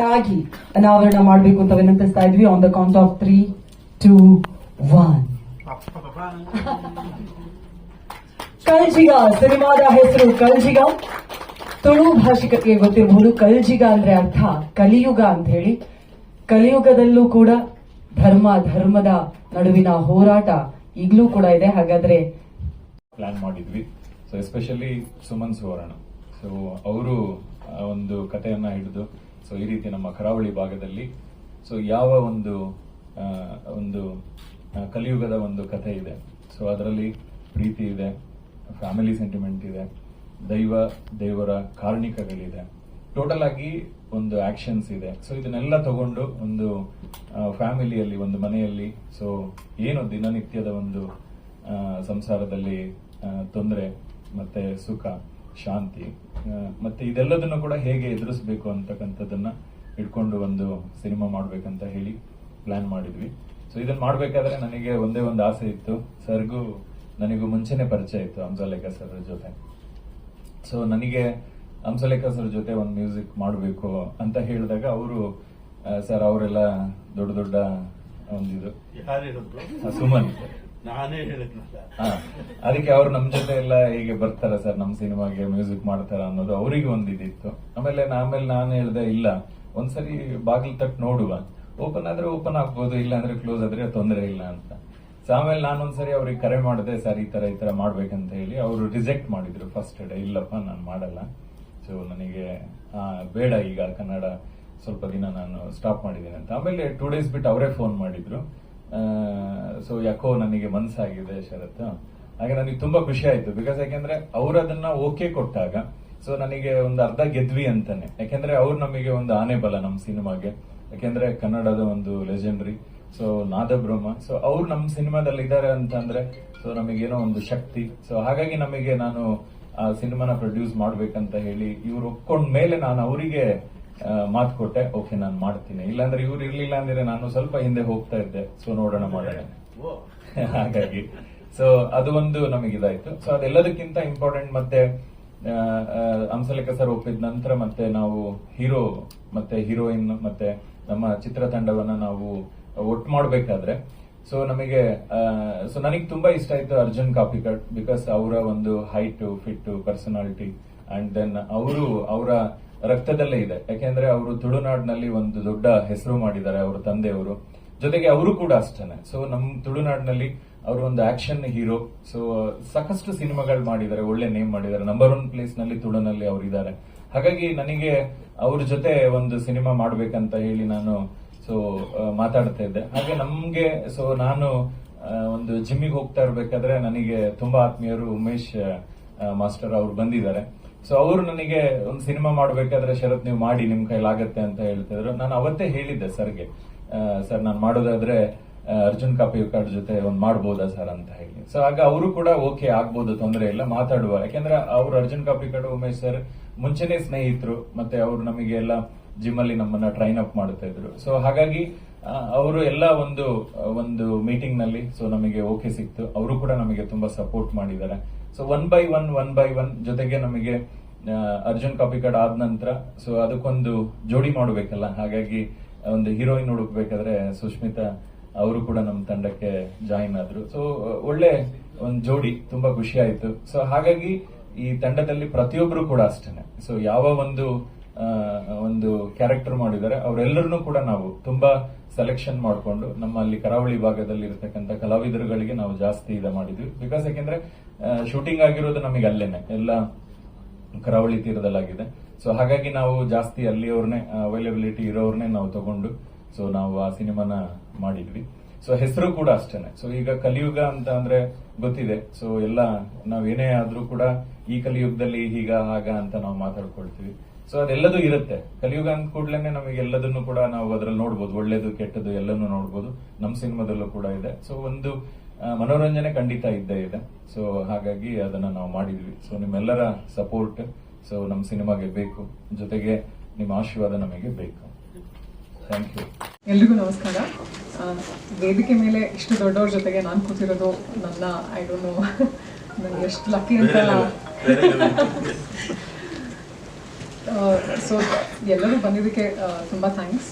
ಒಟ್ಟಾಗಿ ಅನಾವರಣ ಮಾಡಬೇಕು ಅಂತ ವಿನಂತಿಸ್ತಾ ಇದ್ವಿ on the count of three two one Kaljiga ಸಿನಿಮಾದ ಹೆಸರು ಕಲ್ಜಿಗ ತುಳು ಭಾಷಿಕಕ್ಕೆ ಗೊತ್ತಿರಬಹುದು. ಕಲ್ಜಿಗ ಅಂದ್ರೆ ಅರ್ಥ ಕಲಿಯುಗ ಅಂತ ಹೇಳಿ. ಕಲಿಯುಗದಲ್ಲೂ ಕೂಡ ಧರ್ಮ, ಧರ್ಮದ ನಡುವಿನ ಹೋರಾಟ ಈಗಲೂ ಕೂಡ ಇದೆ. ಹಾಗಾದ್ರೆ ಪ್ಲಾನ್ ಮಾಡಿದ್ವಿ. So especially Suman Suvarna. So ಅವರು ಒಂದು ಕಥೆಯನ್ನ ಹಿಡಿದು ಸೊ ಈ ರೀತಿ ನಮ್ಮ ಕರಾವಳಿ ಭಾಗದಲ್ಲಿ ಸೊ ಯಾವ ಒಂದು ಒಂದು ಕಲಿಯುಗದ ಒಂದು ಕಥೆ ಇದೆ. ಸೊ ಅದರಲ್ಲಿ ಪ್ರೀತಿ ಇದೆ ಫ್ಯಾಮಿಲಿ ಸೆಂಟಿಮೆಂಟ್ ಇದೆ, ದೈವ, ದೇವರ ಕಾರ್ಣಿಕಗಳಿದೆ. ಟೋಟಲ್ ಆಗಿ ಒಂದು ಆಕ್ಷನ್ಸ್ ಇದೆ. ಸೊ ಇದನ್ನೆಲ್ಲ ತಗೊಂಡು ಒಂದು ಫ್ಯಾಮಿಲಿಯಲ್ಲಿ ಒಂದು ಮನೆಯಲ್ಲಿ ಸೊ ಏನು ದಿನನಿತ್ಯದ ಒಂದು ಸಂಸಾರದಲ್ಲಿ ತೊಂದರೆ, ಮತ್ತೆ ಸುಖ, ಶಾಂತಿ ಮತ್ತೆ ಇದೆಲ್ಲದನ್ನು ಕೂಡ ಹೇಗೆ ಎದುರಿಸಬೇಕು ಅಂತಕ್ಕಂಥದ್ದನ್ನ ಇಟ್ಕೊಂಡು ಒಂದು ಸಿನಿಮಾ ಮಾಡ್ಬೇಕಂತ ಹೇಳಿ ಪ್ಲಾನ್ ಮಾಡಿದ್ವಿ. ಸೊ ಇದನ್ನ ಮಾಡ್ಬೇಕಾದ್ರೆ ನನಗೆ ಒಂದೇ ಒಂದು ಆಸೆ ಇತ್ತು. ಸರ್ಗೂ ನನಗೂ ಮುಂಚೆನೆ ಪರಿಚಯ ಇತ್ತು ಹಂಸಲೇಖ ಸರ್ ಜೊತೆ. ಸೊ ನನಗೆ ಹಂಸಲೇಖ ಸರ್ ಜೊತೆ ಒಂದು ಮ್ಯೂಸಿಕ್ ಮಾಡಬೇಕು ಅಂತ ಹೇಳಿದಾಗ ಅವರು ಸರ್ ಅವರೆಲ್ಲ ದೊಡ್ಡ ದೊಡ್ಡ ಒಂದಿದು ಯಾರು ಹೇಳಿದ್ರು ಆ, ಸುಮನ್. ನಾನೇ ಹೇಳಿದ್ನಲ್ಲ. ಅದಕ್ಕೆ ಅವ್ರು ನಮ್ ಜೊತೆ ಎಲ್ಲ ಹೀಗೆ ಬರ್ತಾರ ಸರ್ ನಮ್ ಸಿನಿಮಾಗೆ ಮ್ಯೂಸಿಕ್ ಮಾಡ್ತಾರ ಅನ್ನೋದು ಅವರಿಗೆ ಒಂದಿದಿತ್ತು ಆಮೇಲೆ ಆಮೇಲೆ ನಾನು ಹೇಳ್ದೆ, ಇಲ್ಲ, ಒಂದ್ಸರಿ ಬಾಗಿಲು ತಟ್ ನೋಡುವ. ಓಪನ್ ಆದ್ರೆ ಓಪನ್ ಆಗ್ಬೋದು ಇಲ್ಲ ಅಂದ್ರೆ ಕ್ಲೋಸ್ ಆದ್ರೆ ತೊಂದರೆ ಇಲ್ಲ ಅಂತ. ಸೊ ಆಮೇಲೆ ನಾನೊಂದ್ಸರಿ ಅವ್ರಿಗೆ ಕರೆ ಮಾಡಿದೆ, ಸರ್, ಈ ತರ ಈ ತರ ಮಾಡ್ಬೇಕಂತ ಹೇಳಿ ಅವರು ರಿಜೆಕ್ಟ್ ಮಾಡಿದ್ರು ಫಸ್ಟ್ ಡೇ ಇಲ್ಲಪ್ಪ, ನಾನು ಮಾಡಲ್ಲ. ಸೊ ನನಗೆ ಬೇಡ ಈಗ ಕನ್ನಡ ಸ್ವಲ್ಪ ದಿನ ನಾನು ಸ್ಟಾಪ್ ಮಾಡಿದ್ದೀನಿ ಅಂತ. ಆಮೇಲೆ ಟೂ ಡೇಸ್ ಬಿಟ್ಟು ಅವರೇ ಫೋನ್ ಮಾಡಿದ್ರು. ಸೊ ಯಾಕೋ ನನಗೆ ಮನ್ಸಾಗಿದೆ ಶರತ್. ಹಾಗೆ ನನಗೆ ತುಂಬಾ ಖುಷಿ ಆಯ್ತು. ಬಿಕಾಸ್ ಯಾಕೆಂದ್ರೆ ಅವ್ರು ಅದನ್ನ ಓಕೆ ಕೊಟ್ಟಾಗ ಸೊ ನನಗೆ ಒಂದು ಅರ್ಧ ಗೆದ್ವಿ ಅಂತಾನೆ. ಯಾಕೆಂದ್ರೆ ಅವ್ರು ನಮಗೆ ಒಂದು ಆನೆ ಬಲ ನಮ್ಮ ಸಿನಿಮಾಗೆ. ಯಾಕೆಂದ್ರೆ ಕನ್ನಡದ ಒಂದು ಲೆಜೆಂಡ್ರಿ ಸೊ ನಾದಬ್ರಹ್ಮ. ಸೊ ಅವ್ರು ನಮ್ಮ ಸಿನಿಮಾದಲ್ಲಿ ಇದ್ದಾರೆ ಅಂತಂದ್ರೆ ಸೊ ನಮಗೇನೋ ಒಂದು ಶಕ್ತಿ. ಸೊ ಹಾಗಾಗಿ ನಮಗೆ ನಾನು ಆ ಸಿನಿಮಾನ ಪ್ರೊಡ್ಯೂಸ್ ಮಾಡ್ಬೇಕಂತ ಹೇಳಿ ಇವ್ರು ಒಪ್ಕೊಂಡ್ ಮೇಲೆ ನಾನು ಅವರಿಗೆ ಮಾತು ಕೊಟ್ಟೆ ಓಕೆ ನಾನು ಮಾಡ್ತೀನಿ. ಇಲ್ಲಾಂದ್ರೆ ಇವ್ರು ಇರ್ಲಿಲ್ಲ ಅಂದ್ರೆ ನಾನು ಸ್ವಲ್ಪ ಹಿಂದೆ ಹೋಗ್ತಾ ಇದ್ದೆ. ಸೊ ನೋಡೋಣ ಮಾಡೋಣ. ಹಾಗಾಗಿ. ಸೊ ಅದು ಒಂದು ನಮಗೆ ಇದಾಯ್ತು. ಸೊ ಅದೆಲ್ಲದಕ್ಕಿಂತ ಇಂಪಾರ್ಟೆಂಟ್ ಮತ್ತೆ ಹಂಸಲೇಖ ಸರ್ ಒಪ್ಪಿದ ನಂತರ ಮತ್ತೆ ನಾವು ಹೀರೋ ಮತ್ತೆ ಹೀರೋಯಿನ್ ಮತ್ತೆ ನಮ್ಮ ಚಿತ್ರತಂಡವನ್ನ ನಾವು ಒಟ್ಟು ಮಾಡಬೇಕಾದ್ರೆ. ಸೊ ನಮಗೆ ಸೊ ನನಗೆ ತುಂಬಾ ಇಷ್ಟ ಆಯ್ತು ಅರ್ಜುನ್ ಕಾಪಿಕಟ್ ಬಿಕಾಸ್ ಅವರ ಒಂದು height fit personality and then ಅವರು ಅವರ ರಕ್ತದಲ್ಲೇ ಇದೆ. ಯಾಕೆಂದ್ರೆ ಅವರು ತುಳುನಾಡಿನಲ್ಲಿ ಒಂದು ದೊಡ್ಡ ಹೆಸರು ಮಾಡಿದ್ದಾರೆ ಅವರ ತಂದೆಯವರು. ಜೊತೆಗೆ ಅವರು ಕೂಡ ಅಷ್ಟೇನೆ. ಸೊ ನಮ್ಮ ತುಳುನಾಡಿನಲ್ಲಿ ಅವರು ಒಂದು ಆಕ್ಷನ್ ಹೀರೋ. ಸೊ ಸಾಕಷ್ಟು ಸಿನಿಮಾಗಳು ಮಾಡಿದ್ದಾರೆ, ಒಳ್ಳೆ ನೇಮ್ ಮಾಡಿದ್ದಾರೆ. ನಂಬರ್ ಒನ್ ಪ್ಲೇಸ್ನಲ್ಲಿ ತುಳುನಲ್ಲಿ ಅವರು ಇದ್ದಾರೆ. ಹಾಗಾಗಿ ನನಗೆ ಅವ್ರ ಜೊತೆ ಒಂದು ಸಿನಿಮಾ ಮಾಡ್ಬೇಕಂತ ಹೇಳಿ ನಾನು ಸೊ ಮಾತಾಡ್ತಾ ಇದ್ದೆ. ಹಾಗೆ ನಮ್ಗೆ ಸೊ ನಾನು ಒಂದು ಜಿಮ್ಮಿಗೆ ಹೋಗ್ತಾ ಇರ್ಬೇಕಾದ್ರೆ ನನಗೆ ತುಂಬಾ ಆತ್ಮೀಯರು ಉಮೇಶ್ ಮಾಸ್ಟರ್ ಅವ್ರು ಬಂದಿದ್ದಾರೆ. ಸೊ ಅವರು ನನಗೆ ಒಂದು ಸಿನಿಮಾ ಮಾಡಬೇಕಾದ್ರೆ ಶರತ್ ನೀವು ಮಾಡಿ ನಿಮ್ ಕೈಲಾಗತ್ತೆ ಅಂತ ಹೇಳ್ತಿದ್ರು ನಾನು ಅವತ್ತೇ ಹೇಳಿದ್ದೆ ಸರ್ಗೆ. ಸರ್, ನಾನು ಮಾಡೋದಾದ್ರೆ ಅರ್ಜುನ್ ಕಾಪಿಕಾಡ್ ಜೊತೆ ಒಂದ್ ಮಾಡ್ಬೋದಾ ಸರ್ ಅಂತ ಹೇಳಿ. ಸೊ ಆಗ ಅವರು ಕೂಡ ಓಕೆ, ಆಗ್ಬೋದು, ತೊಂದರೆ ಇಲ್ಲ, ಮಾತಾಡುವ. ಯಾಕೆಂದ್ರೆ ಅವ್ರು ಅರ್ಜುನ್ ಕಾಪಿಕಾಡ್ ಉಮೇಶ್ ಸರ್ ಮುಂಚೆನೆ ಸ್ನೇಹಿತರು, ಮತ್ತೆ ಅವರು ನಮಗೆ ಎಲ್ಲ ಜಿಮ್ ಅಲ್ಲಿ ನಮ್ಮನ್ನ ಟ್ರೈನ್ ಅಪ್ ಮಾಡ್ತಾ ಇದ್ರು. ಸೊ ಹಾಗಾಗಿ ಅವರು ಎಲ್ಲ ಒಂದು ಒಂದು ಮೀಟಿಂಗ್ನಲ್ಲಿ ಸೊ ನಮಗೆ ಓಕೆ ಸಿಕ್ತು. ಅವರು ಕೂಡ ನಮಗೆ ತುಂಬಾ ಸಪೋರ್ಟ್ ಮಾಡಿದ್ದಾರೆ. So one by one one by one ಜೊತೆಗೆ ನಮಗೆ ಅರ್ಜುನ್ ಕಾಪಿಕಾಡ್ ಆದ ನಂತರ ಸೊ ಅದಕ್ಕೊಂದು ಜೋಡಿ ಮಾಡಬೇಕಲ್ಲ? ಹಾಗಾಗಿ ಒಂದು ಹೀರೋಯಿನ್ ಹುಡುಕ್ಬೇಕಾದ್ರೆ ಸುಷ್ಮಿತಾ ಅವರು ಕೂಡ ನಮ್ಮ ತಂಡಕ್ಕೆ ಜಾಯಿನ್ ಆದ್ರು. ಸೊ ಒಳ್ಳೆ ಒಂದು ಜೋಡಿ, ತುಂಬಾ ಖುಷಿ ಆಯ್ತು. ಸೊ ಹಾಗಾಗಿ ಈ ತಂಡದಲ್ಲಿ ಪ್ರತಿಯೊಬ್ರು ಕೂಡ ಅಷ್ಟೇನೆ. ಸೊ ಯಾವ ಒಂದು ಒಂದು ಕ್ಯಾರೆಕ್ಟರ್ ಮಾಡಿದ್ದಾರೆ, ಅವರೆಲ್ಲರನ್ನೂ ಕೂಡ ನಾವು ತುಂಬಾ ಸೆಲೆಕ್ಷನ್ ಮಾಡಿಕೊಂಡು ನಮ್ಮಲ್ಲಿ ಕರಾವಳಿ ಭಾಗದಲ್ಲಿ ಇರತಕ್ಕಂಥ ಕಲಾವಿದರುಗಳಿಗೆ ನಾವು ಜಾಸ್ತಿ ಇದ ಮಾಡಿದ್ವಿ. ಬಿಕಾಸ್ ಯಾಕೆಂದ್ರೆ ಶೂಟಿಂಗ್ ಆಗಿರೋದು ನಮಗೆ ಅಲ್ಲೇನೆ. ಎಲ್ಲ ಕರಾವಳಿ ತೀರದಲ್ಲಾಗಿದೆ. ಸೊ ಹಾಗಾಗಿ ನಾವು ಜಾಸ್ತಿ ಅಲ್ಲಿಯವ್ರನ್ನೇ ಅವೈಲೇಬಿಲಿಟಿ ಇರೋರ್ನೇ ನಾವು ತಗೊಂಡು ಸೊ ನಾವು ಆ ಸಿನಿಮಾನ ಮಾಡಿದ್ವಿ. ಸೊ ಹೆಸರು ಕೂಡ ಅಷ್ಟೇನೆ. ಸೊ ಈಗ ಕಲಿಯುಗ ಅಂತ ಅಂದ್ರೆ ಗೊತ್ತಿದೆ. ಸೊ ಎಲ್ಲ ನಾವೇನೇ ಆದ್ರೂ ಕೂಡ ಈ ಕಲಿಯುಗದಲ್ಲಿ ಹೀಗ, ಹಾಗ ಅಂತ ನಾವು ಮಾತಾಡ್ಕೊಳ್ತೀವಿ. ಸೊ ಅದೆಲ್ಲದೂ ಇರುತ್ತೆ. ಕಲಿಯುಗ ಅಂದ ಕೂಡ್ಲೇನೆ ನಮಗೆ ಎಲ್ಲದನ್ನು ಕೂಡ ನಾವು ಅದ್ರಲ್ಲಿ ನೋಡ್ಬೋದು. ಒಳ್ಳೇದು, ಕೆಟ್ಟದ್ದು ಎಲ್ಲನೂ ನೋಡ್ಬೋದು. ನಮ್ಮ ಸಿನಿಮಾದಲ್ಲೂ ಕೂಡ ಇದೆ. ಸೊ ಒಂದು ಮನೋರಂಜನೆ ಖಂಡಿತ ಇದ್ದೇ ಇದೆ. ಸೊ ಹಾಗಾಗಿ ಅದನ್ನ ನಾವು ಮಾಡಿದ್ವಿ. ಸೊ ನಿಮ್ಮೆಲ್ಲರ ಸಪೋರ್ಟ್ ಸೊ ನಮ್ಮ ಸಿನಿಮಾಗೆ ಬೇಕು. ಜೊತೆಗೆ ನಿಮ್ಮ ಆಶೀರ್ವಾದ ನಮಗೆ ಬೇಕು. ಥ್ಯಾಂಕ್ ಯು ಎಲ್ರಿಗೂ ನಮಸ್ಕಾರ. ಆ, ವೇದಿಕೆ ಮೇಲೆ ಇಷ್ಟು ದೊಡ್ಡವ್ರ ಜೊತೆಗೆ ನಾನು ಕೂತಿರೋದು ನನ್ನ ಐ ಡೋಂಟ್ ನೋ ನನಗೆ ಎಷ್ಟು ಲಕ್ಕಿ ಅಂತ. ಸೊ ಎಲ್ಲರೂ ಬಂದಿದ್ದಕ್ಕೆ ತುಂಬ ಥ್ಯಾಂಕ್ಸ್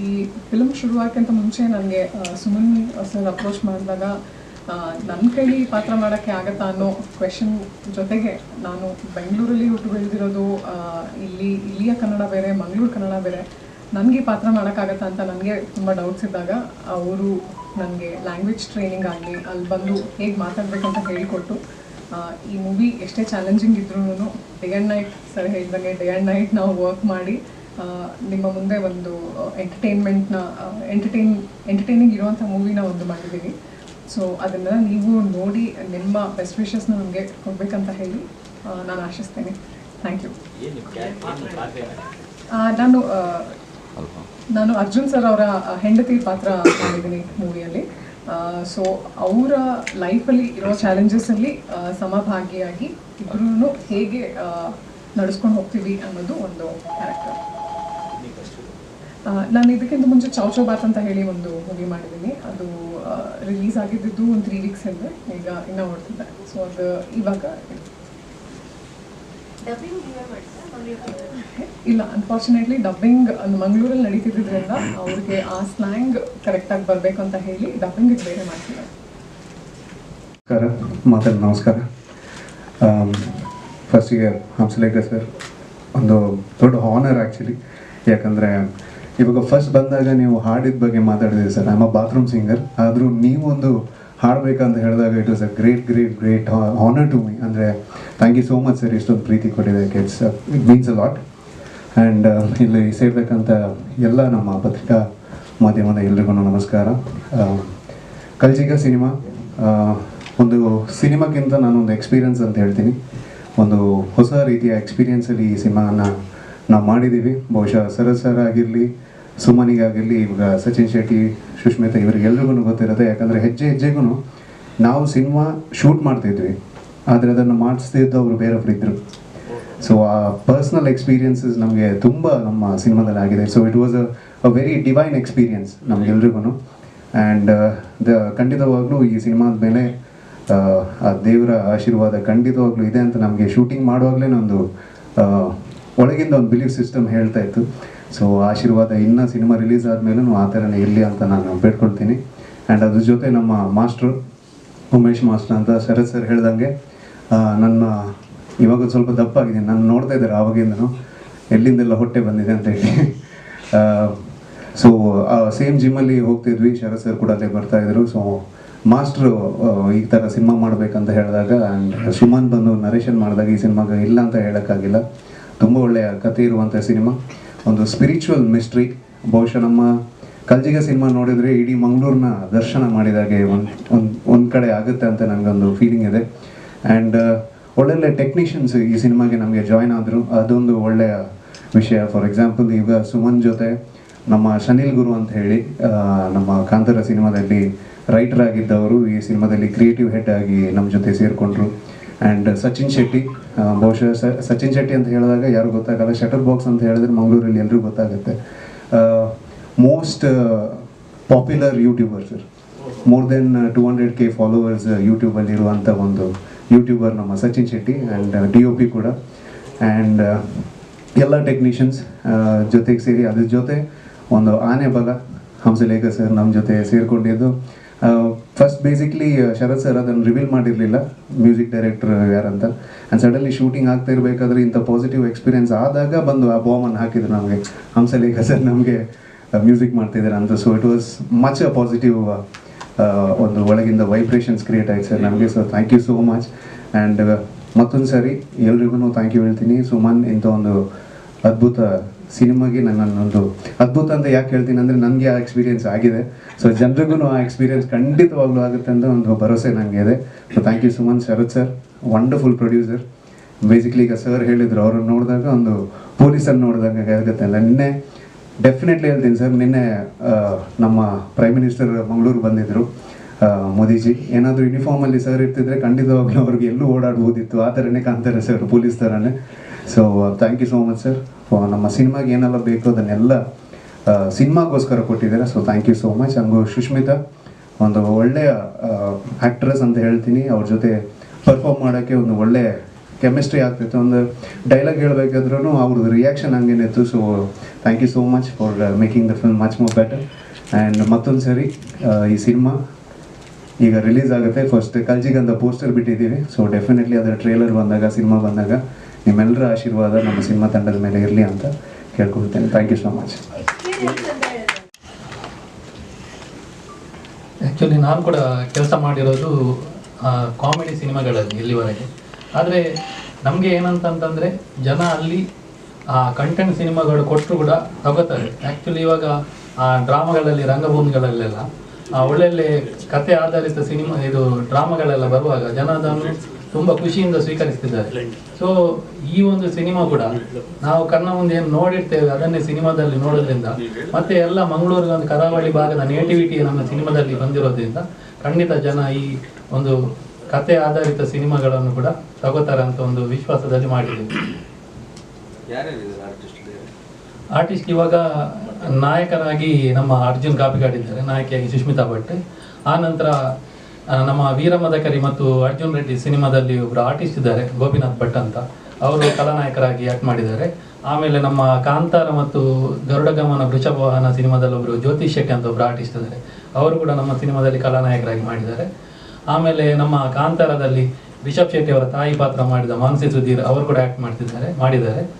ಈ ಫಿಲ್ಮ್ ಶುರುವಾಗಕ್ಕಿಂತ ಮುಂಚೆ ನನಗೆ ಸುಮನ್ ಸರ್ ಅಪ್ರೋಚ್ ಮಾಡಿದಾಗ ನನ್ನ ಕೈಲಿ ಪಾತ್ರ ಮಾಡೋಕ್ಕೆ ಆಗತ್ತಾ ಅನ್ನೋ ಕ್ವೆಶನ್ ಜೊತೆಗೆ ನಾನು ಬೆಂಗಳೂರಲ್ಲಿ ಹುಟ್ಟು ಬೆಳೆದಿರೋದು ಇಲ್ಲಿ, ಇಲ್ಲಿಯ ಕನ್ನಡ ಬೇರೆ, ಮಂಗಳೂರು ಕನ್ನಡ ಬೇರೆ, ನನಗೆ ಪಾತ್ರ ಮಾಡೋಕ್ಕಾಗತ್ತಾ ಅಂತ ನನಗೆ ತುಂಬ ಡೌಟ್ಸ್ ಇದ್ದಾಗ, ಅವರು ನನಗೆ ಲ್ಯಾಂಗ್ವೇಜ್ ಟ್ರೈನಿಂಗ್ ಆಗಲಿ ಅಲ್ಲಿ ಬಂದು ಹೇಗೆ ಮಾತಾಡಬೇಕಂತ ಹೇಳಿಕೊಟ್ಟು ಈ ಮೂವಿ ಎಷ್ಟೇ ಚಾಲೆಂಜಿಂಗ್ ಇದ್ರೂ ಡೇ ಆ್ಯಂಡ್ ನೈಟ್ ಸರ್ ಹೇಳ್ದಂಗೆ ಡೇ ಆ್ಯಂಡ್ ನೈಟ್ ನಾವು ವರ್ಕ್ ಮಾಡಿ ನಿಮ್ಮ ಮುಂದೆ ಒಂದು ಎಂಟರ್ಟೈನ್ಮೆಂಟ್ನ ಎಂಟರ್ಟೈನ್ ಎಂಟರ್ಟೈನಿಂಗ್ ಇರುವಂಥ ಮೂವಿನ ಒಂದು ಮಾಡಿದ್ದೀವಿ. ಸೊ ಅದನ್ನು ನೀವು ನೋಡಿ ನಿಮ್ಮ ಬೆಸ್ಟ್ ವಿಶಸ್ನ ನಮಗೆ ಕೊಡಬೇಕಂತ ಹೇಳಿ ನಾನು ಆಶಿಸ್ತೇನೆ. ಥ್ಯಾಂಕ್ ಯು ನಾನು ಆ, ನಾನು ಅರ್ಜುನ್ ಸರ್ ಅವರ ಹೆಂಡತಿ ಪಾತ್ರ ಮಾಡಿದ್ದೀನಿ ಮೂವಿಯಲ್ಲಿ ಸೊ ಅವರ ಲೈಫಲ್ಲಿ ಇರೋ ಚಾಲೆಂಜಸಲ್ಲಿ ಸಮಭಾಗಿಯಾಗಿ ಇಬ್ಬರೂ ಹೇಗೆ ನಡೆಸ್ಕೊಂಡು ಹೋಗ್ತೀವಿ ಅನ್ನೋದು ಒಂದು ಕ್ಯಾರೆಕ್ಟರ್ ನಾನು ಇದಕ್ಕಿಂತ ಮುಂಚೆ ಚೌ ಚೌ ಬಾತ್ ಅಂತ ಹೇಳಿ ಒಂದು ಮೂವಿ ಮಾಡಿದ್ದೀನಿ. ಅದು ರಿಲೀಸ್ ಆಗಿದ್ದು ಒಂದು ತ್ರೀ ವೀಕ್ಸ್ ಹಿಂದೆ, ಈಗ ಇನ್ನೂ ಓಡ್ತಿದ್ದೆ ಸೊ ಅದು ಇವಾಗ ಡಬ್ಬಿಂಗ್ ಇಲ್ಲ ಅನ್ಫಾರ್ಚುನೇಟ್ಲಿ ಡಬ್ಬಿಂಗ್ ಮಂಗಳೂರಲ್ಲಿ ನಡೀತಿದ್ರಿಂದ ಅವ್ರಿಗೆ ಆ ಸ್ಲ್ಯಾಂಗ್ ಕರೆಕ್ಟಾಗಿ ಬರಬೇಕು ಅಂತ ಹೇಳಿ ಡಬ್ಬಿಂಗ್ ಬೇರೆ ಮಾಡ್ತಿದ್ದಾರೆ. ನಮಸ್ಕಾರ, ಮಾತಾಡಿ, ನಮಸ್ಕಾರ. ಫಸ್ಟಿಗೆ ಹಂಸಲೇಖ ಸರ್ ಒಂದು ದೊಡ್ಡ ಹಾನರ್ ಆ್ಯಕ್ಚುಲಿ ಯಾಕಂದರೆ ಇವಾಗ ಫಸ್ಟ್ ಬಂದಾಗ ನೀವು ಹಾಡಿದ ಬಗ್ಗೆ ಮಾತಾಡಿದ್ರಿ ಸರ್ ಆಮ್ ಬಾತ್ರೂಮ್ ಸಿಂಗರ್ ಆದರೂ ನೀವೊಂದು ಹಾಡಬೇಕಂತ ಹೇಳಿದಾಗ it was a great great great honour to me ಅಂದರೆ thank you so much sir ಇಷ್ಟೊಂದು ಪ್ರೀತಿ ಕೊಟ್ಟಿದ್ದಕ್ಕೆ. It's it means a lot and ಇಲ್ಲಿ ಸೇರ್ಬೇಕಂತ ಎಲ್ಲ ನಮ್ಮ ಪತ್ರಿಕಾ ಮಾಧ್ಯಮದ ಎಲ್ರಿಗೂ ನಮಸ್ಕಾರ. ಆ, ಕಲ್ಜಿಗ ಸಿನಿಮಾ ಆ, ಒಂದು ಸಿನಿಮಾಕ್ಕಿಂತ ನಾನೊಂದು ಎಕ್ಸ್ಪೀರಿಯನ್ಸ್ ಅಂತ ಹೇಳ್ತೀನಿ. ಒಂದು ಹೊಸ ರೀತಿಯ ಎಕ್ಸ್ಪೀರಿಯೆನ್ಸಲ್ಲಿ ಈ ಸಿನಿಮಾನ ನಾವು ಮಾಡಿದ್ದೀವಿ ಬಹುಶಃ ಸರಸರ ಸರ್ ಆಗಿರಲಿ ಸುಮನಿಗಾಗಿರಲಿ ಇವಾಗ ಸಚಿನ್ ಶೆಟ್ಟಿ ಸುಷ್ಮಿತಾ ಇವರಿಗೆಲ್ರಿಗೂ ಗೊತ್ತಿರುತ್ತೆ. ಯಾಕಂದರೆ ಹೆಜ್ಜೆ ಹೆಜ್ಜೆಗೂ ನಾವು ಸಿನಿಮಾ ಶೂಟ್ ಮಾಡ್ತಿದ್ವಿ. ಆದರೆ ಅದನ್ನು ಮಾಡಿಸ್ತಿದ್ದು ಅವರು ಬೇರೊಬ್ರು ಇದ್ದರು ಸೊ ಆ ಪರ್ಸ್ನಲ್ ಎಕ್ಸ್ಪೀರಿಯನ್ಸಸ್ ನಮಗೆ ತುಂಬ ನಮ್ಮ ಸಿನಿಮಾದಲ್ಲಿ ಆಗಿದೆ. So it was a very divine experience ನಮಗೆಲ್ರಿಗೂ and the ಖಂಡಿತವಾಗ್ಲೂ ಈ ಸಿನಿಮಾದ ಮೇಲೆ ಆ, ದೇವರ ಆಶೀರ್ವಾದ ಖಂಡಿತವಾಗ್ಲೂ ಇದೆ ಅಂತ ನಮಗೆ ಶೂಟಿಂಗ್ ಮಾಡುವಾಗಲೇ ಒಂದು ಒಳಗಿಂದ ಒಂದು ಬಿಲೀಫ್ ಸಿಸ್ಟಮ್ ಹೇಳ್ತಾ ಇತ್ತು. ಸೊ ಆಶೀರ್ವಾದ ಇನ್ನೂ ಸಿನಿಮಾ ರಿಲೀಸ್ ಆದಮೇಲೂ ಆ ಥರನೇ ಇರಲಿ ಅಂತ ನಾನು ಬೇಡ್ಕೊಳ್ತೀನಿ. ಆ್ಯಂಡ್ ಅದ್ರ ಜೊತೆ ನಮ್ಮ ಮಾಸ್ಟ್ರು ಉಮೇಶ್ ಮಾಸ್ಟರ್ ಅಂತ ಶರತ್ ಸರ್ ಹೇಳ್ದಂಗೆ ನನ್ನ ಇವಾಗ ಸ್ವಲ್ಪ ದಪ್ಪ ಆಗಿದ್ದೀನಿ ನಾನು ನೋಡ್ತಾ ಇದ್ದಾರೆ ಆವಾಗಿಂದನು ಎಲ್ಲಿಂದೆಲ್ಲ ಹೊಟ್ಟೆ ಬಂದಿದೆ ಅಂತ ಹೇಳಿ. ಸೊ ಸೇಮ್ ಜಿಮ್ಮಲ್ಲಿ ಹೋಗ್ತಿದ್ವಿ ಶರತ್ ಸರ್ ಕೂಡ ಅಲ್ಲೇ ಬರ್ತಾ ಇದ್ರು. ಸೊ ಮಾಸ್ಟ್ರು ಈ ಥರ ಸಿನಿಮಾ ಮಾಡಬೇಕಂತ ಹೇಳಿದಾಗ ಆ್ಯಂಡ್ ಸುಮನ್ ಬಂದು ನರೇಷನ್ ಮಾಡಿದಾಗ ಈ ಸಿನಿಮಾಗೆ ಇಲ್ಲ ಅಂತ ಹೇಳೋಕ್ಕಾಗಿಲ್ಲ. ತುಂಬ ಒಳ್ಳೆಯ ಕಥೆ ಇರುವಂಥ ಸಿನಿಮಾ. ಒಂದು ಸ್ಪಿರಿಚುವಲ್ ಮಿಸ್ಟ್ರಿ ಬಹುಶಃ ನಮ್ಮ ಕಲ್ಜಿಗ ಸಿನಿಮಾ ನೋಡಿದರೆ ಇಡೀ ಮಂಗಳೂರಿನ ದರ್ಶನ ಮಾಡಿದಾಗೆ ಒಂದು ಒಂದು ಒಂದು ಕಡೆ ಆಗುತ್ತೆ ಅಂತ ನನಗೊಂದು ಫೀಲಿಂಗ್ ಇದೆ. ಆ್ಯಂಡ್ ಒಳ್ಳೊಳ್ಳೆ ಟೆಕ್ನಿಷಿಯನ್ಸ್ ಈ ಸಿನಿಮಾಗೆ ನಮಗೆ ಜಾಯ್ನ್ ಆದರು. ಅದೊಂದು ಒಳ್ಳೆಯ ವಿಷಯ. ಫಾರ್ ಎಕ್ಸಾಂಪಲ್ ಈಗ ಸುಮನ್ ಜೊತೆ ನಮ್ಮ ಶನಿಲ್ ಗುರು ಅಂತ ಹೇಳಿ ನಮ್ಮ ಕಾಂತಾರ ಸಿನಿಮಾದಲ್ಲಿ ರೈಟರ್ ಆಗಿದ್ದವರು. ಈ ಸಿನಿಮಾದಲ್ಲಿ ಕ್ರಿಯೇಟಿವ್ ಹೆಡ್ ಆಗಿ ನಮ್ಮ ಜೊತೆ ಸೇರಿಕೊಂಡ್ರು. ಆ್ಯಂಡ್ ಸಚಿನ್ ಶೆಟ್ಟಿ ಬಹುಶಃ ಸಚಿನ್ ಶೆಟ್ಟಿ ಅಂತ ಹೇಳಿದಾಗ ಯಾರು ಗೊತ್ತಾಗಲ್ಲ. ಶಟರ್ ಬಾಕ್ಸ್ ಅಂತ ಹೇಳಿದ್ರೆ ಮಂಗಳೂರಲ್ಲಿ ಎಲ್ರಿಗೂ ಗೊತ್ತಾಗುತ್ತೆ. Most popular YouTuber sir more then two hundred K followers ಯೂಟ್ಯೂಬಲ್ಲಿ ಇರುವಂಥ ಒಂದು ಯೂಟ್ಯೂಬರ್ ನಮ್ಮ Sachin Shetty and D O P ಕೂಡ. ಆ್ಯಂಡ್ ಎಲ್ಲ ಟೆಕ್ನಿಷಿಯನ್ಸ್ ಜೊತೆಗೆ ಸೇರಿ ಅದ್ರ ಜೊತೆ ಒಂದು ಆನೆ ಬಲ ಹಂಸಲೇಖ ಸರ್ ನಮ್ಮ ಜೊತೆ ಸೇರಿಕೊಂಡಿದ್ದು. ಫಸ್ಟ್ ಬೇಸಿಕ್ಲಿ ಶರತ್ ಸರ್ ಅದನ್ನು ರಿವೀಲ್ ಮಾಡಿರಲಿಲ್ಲ ಮ್ಯೂಸಿಕ್ ಡೈರೆಕ್ಟರ್ ಯಾರಂತ. ಆ್ಯಂಡ್ ಸಡನ್ಲಿ ಶೂಟಿಂಗ್ ಆಗ್ತಾ ಇರಬೇಕಾದ್ರೆ ಇಂಥ ಪಾಸಿಟಿವ್ ಎಕ್ಸ್ಪೀರಿಯನ್ಸ್ ಆದಾಗ ಬಂದು ಆ ಬಾಮನ್ನು ಹಾಕಿದ್ರು ನಮಗೆ. ಹಂಸಲೇಖ ಸರ್ ನಮಗೆ ಮ್ಯೂಸಿಕ್ ಮಾಡ್ತಿದ್ದಾರೆ ಅಂತ. So it was much a positive ಒಂದು ಒಳಗಿಂದ ವೈಬ್ರೇಷನ್ಸ್ ಕ್ರಿಯೇಟ್ ಆಯ್ತು ಸರ್. ನಮಗೆ so thank you so much and ಮತ್ತೊಂದು ಸಾರಿ ಎಲ್ರಿಗೂ ಥ್ಯಾಂಕ್ ಯು ಹೇಳ್ತೀನಿ. ಸುಮನ್, ಇಂಥ ಒಂದು ಅದ್ಭುತ ಸಿನಿಮಾಗೆ ನನ್ನೊಂದು ಅದ್ಭುತ ಅಂತ ಯಾಕೆ ಹೇಳ್ತೀನಿ ಅಂದರೆ ನನಗೆ ಆ ಎಕ್ಸ್ಪೀರಿಯನ್ಸ್ ಆಗಿದೆ. ಸೊ ಜನರಿಗೂ ಆ ಎಕ್ಸ್ಪೀರಿಯನ್ಸ್ ಖಂಡಿತವಾಗ್ಲೂ ಆಗುತ್ತೆ ಅಂತ ಒಂದು ಭರವಸೆ ನನಗೆ ಇದೆ. So thank you Suman, Sharath sir wonderful producer basically ಈಗ ಸರ್ ಹೇಳಿದ್ರು, ಅವ್ರನ್ನ ನೋಡಿದಾಗ ಒಂದು ಪೊಲೀಸನ್ನು ನೋಡಿದಾಗ ಆಗುತ್ತೆ ಅಲ್ಲ ನಿನ್ನೆ ಡೆಫಿನೆಟ್ಲಿ ಹೇಳ್ತೀನಿ ಸರ್ ನಿನ್ನೆ ನಮ್ಮ ಪ್ರೈಮ್ ಮಿನಿಸ್ಟರ್ ಮಂಗಳೂರು ಬಂದಿದ್ದರು ಮೋದಿಜಿ, ಏನಾದರೂ ಯೂನಿಫಾರ್ಮಲ್ಲಿ ಸರ್ ಇರ್ತಿದ್ರೆ ಖಂಡಿತವಾಗ್ಲೂ ಅವ್ರಿಗೆ ಎಲ್ಲೂ ಓಡಾಡ್ಬೋದಿತ್ತು. ಆ ಥರನೇ ಕಾಣ್ತಾರೆ ಸರ್ ಪೊಲೀಸ್ ಥರನೇ so thank you so much sir ನಮ್ಮ ಸಿನಿಮಾಗೆ ಏನೆಲ್ಲ ಬೇಕು ಅದನ್ನೆಲ್ಲ ಸಿನಿಮಾಗೋಸ್ಕರ ಕೊಟ್ಟಿದ್ದಾರೆ. So thank you so much ಹಂಗು ಸುಷ್ಮಿತಾ, ಒಂದು ಒಳ್ಳೆಯ ಆ್ಯಕ್ಟ್ರೆಸ್ ಅಂತ ಹೇಳ್ತೀನಿ. ಅವ್ರ ಜೊತೆ ಪರ್ಫಾರ್ಮ್ ಮಾಡೋಕ್ಕೆ ಒಂದು ಒಳ್ಳೆ ಕೆಮಿಸ್ಟ್ರಿ ಆಗ್ತಿತ್ತು. ಒಂದು ಡೈಲಾಗ್ ಹೇಳಬೇಕಾದ್ರೂ ಅವ್ರದ್ದು reaction ಹಂಗೇನಿತ್ತು so thank you so much for making the film much more better and ಮತ್ತೊಂದು ಸರಿ ಈ ಸಿನಿಮಾ ಈಗ ರಿಲೀಸ್ ಆಗುತ್ತೆ. ಫಸ್ಟ್ ಕಲ್ಜಿಗಂತ ಪೋಸ್ಟರ್ ಬಿಟ್ಟಿದ್ದೀವಿ. ಸೊ ಡೆಫಿನೆಟ್ಲಿ ಅದರ ಟ್ರೇಲರ್ ಬಂದಾಗ ಸಿನಿಮಾ ಬಂದಾಗ ನಿಮ್ಮೆಲ್ಲರ ಆಶೀರ್ವಾದ ನಮ್ಮ ಸಿನಿಮಾ ತಂಡದ ಮೇಲೆ ಇರಲಿ ಅಂತ ಕೇಳ್ಕೊಳ್ತೇನೆ. Thank you so much actually ನಾನು ಕೂಡ ಕೆಲಸ ಮಾಡಿರೋದು ಕಾಮಿಡಿ ಸಿನಿಮಾಗಳಲ್ಲಿ ಇಲ್ಲಿವರೆಗೆ. ಆದರೆ ನಮಗೆ ಏನಂತಂತಂದರೆ ಜನ ಅಲ್ಲಿ ಆ ಕಂಟೆಂಟ್ ಸಿನಿಮಾಗಳು ಕೊಟ್ಟರು ಕೂಡ ತಗೋತಾರೆ. ಆ್ಯಕ್ಚುಲಿ ಇವಾಗ ಆ ಡ್ರಾಮಾಗಳಲ್ಲಿ, ರಂಗಭೂಮಿಗಳಲ್ಲೆಲ್ಲ ಒಳ್ಳೊಳ್ಳೆ ಕತೆ ಆಧಾರಿತ ಸಿನಿಮಾ, ಇದು ಡ್ರಾಮಾಗಳೆಲ್ಲ ಬರುವಾಗ ಜನ ಅದನ್ನು ತುಂಬ ಖುಷಿಯಿಂದ ಸ್ವೀಕರಿಸ್ತಿದ್ದಾರೆ. ಸೊ ಈ ಒಂದು ಸಿನಿಮಾ ಕೂಡ ನಾವು ಕಣ್ಣ ಮುಂದೆ ಏನು ನೋಡಿರ್ತೇವೆ, ಅದನ್ನೇ ಸಿನಿಮಾದಲ್ಲಿ ನೋಡೋದ್ರಿಂದ ಮತ್ತೆ ಎಲ್ಲ ಮಂಗಳೂರಿನ ಒಂದು ಕರಾವಳಿ ಭಾಗದ ನೇಟಿವಿಟಿ ನಮ್ಮ ಸಿನಿಮಾದಲ್ಲಿ ಬಂದಿರೋದ್ರಿಂದ ಖಂಡಿತ ಜನ ಈ ಒಂದು ಕತೆ ಆಧಾರಿತ ಸಿನಿಮಾಗಳನ್ನು ಕೂಡ ತಗೋತಾರೆ ಅಂತ ಒಂದು ವಿಶ್ವಾಸದಲ್ಲಿ ಮಾಡಿದ್ದೀವಿ ಆರ್ಟಿಸ್ಟ್ ಇವಾಗ ನಾಯಕರಾಗಿ ನಮ್ಮ ಅರ್ಜುನ್ ಕಾಪಿಗಾಡಿದ್ದಾರೆ ನಾಯಕಿಯಾಗಿ ಸುಷ್ಮಿತಾ ಭಟ್. ಆ ನಂತರ ನಮ್ಮ ನಮ್ಮ ವೀರಮದಕರಿ ಮತ್ತು ಅರ್ಜುನ್ ರೆಡ್ಡಿ ಸಿನಿಮಾದಲ್ಲಿ ಒಬ್ಬರು ಆರ್ಟಿಸ್ಟ್ ಇದ್ದಾರೆ ಗೋಪಿನಾಥ್ ಭಟ್ ಅಂತ. ಅವರು ಕಲಾನಾಯಕರಾಗಿ ಆಕ್ಟ್ ಮಾಡಿದ್ದಾರೆ. ಆಮೇಲೆ ನಮ್ಮ ಕಾಂತಾರ ಮತ್ತು ಗರುಡಗಮನ ವೃಷಭವಾಹನ ಸಿನಿಮಾದಲ್ಲಿ ಒಬ್ಬರು ಜ್ಯೋತಿಷ್ ಶೆಟ್ಟಿ ಅಂತ ಒಬ್ಬರು ಆರ್ಟಿಸ್ಟ್ ಇದ್ದಾರೆ. ಅವರು ಕೂಡ ನಮ್ಮ ಸಿನಿಮಾದಲ್ಲಿ ಕಲಾನಾಯಕರಾಗಿ ಮಾಡಿದ್ದಾರೆ. ಆಮೇಲೆ ನಮ್ಮ ಕಾಂತಾರದಲ್ಲಿ ರಿಷಬ್ ಶೆಟ್ಟಿ ಅವರ ತಾಯಿ ಪಾತ್ರ ಮಾಡಿದ ಮಾನಸಿ ಸುಧೀರ್ ಅವರು ಕೂಡ ಆಕ್ಟ್ ಮಾಡ್ತಿದ್ದಾರೆ, ಮಾಡಿದ್ದಾರೆ.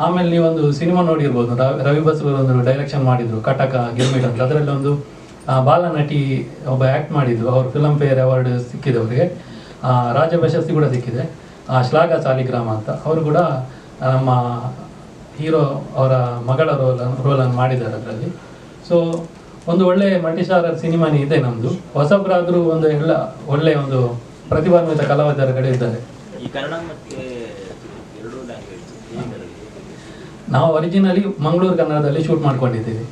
ಆಮೇಲೆ ನೀವೊಂದು ಸಿನಿಮಾ ನೋಡಿರ್ಬೋದು, ರವಿ- ಬಸ್ರೂರ್ ಒಂದು ಡೈರೆಕ್ಷನ್ ಮಾಡಿದ್ರು, ಕಟಕ, ಗಿರ್ಮಿಟ್ ಅಂತ. ಅದರಲ್ಲಿ ಒಂದು ಬಾಲ ನಟಿ ಒಬ್ಬ ಆ್ಯಕ್ಟ್ ಮಾಡಿದ್ರು ಅವರು ಫಿಲಮ್ ಫೇರ್ ಅವಾರ್ಡ್ ಸಿಕ್ಕಿದೆ ಅವರಿಗೆ. ರಾಜ್ಯ ಪ್ರಶಸ್ತಿ ಕೂಡ ಸಿಕ್ಕಿದೆ. ಶ್ಲಾಘ ಸಾಲಿಗ್ರಾಮ ಅಂತ. ಅವರು ಕೂಡ ನಮ್ಮ ಹೀರೋ ಅವರ ಮಗಳ ರೋಲ್ ರೋಲನ್ನು ಮಾಡಿದ್ದಾರೆ ಅದರಲ್ಲಿ. ಸೊ ಒಂದು ಒಳ್ಳೆ ಮಲ್ಟಿಸ್ಟಾರರ್ ಸಿನಿಮಾನೇ ಇದೆ ನಮ್ಮದು ಹೊಸಬ್ರಾದರೂ ಒಂದು ಎಲ್ಲ ಒಳ್ಳೆ ಒಂದು ಪ್ರತಿಭಾನ್ವಿತ ಕಲಾವಿದರ ಕಡೆ ಇದ್ದಾರೆ. ನಾವು ಒರಿಜಿನಲಿ ಮಂಗಳೂರು ಕನ್ನಡದಲ್ಲಿ ಶೂಟ್ ಮಾಡ್ಕೊಂಡಿದ್ದೀವಿ.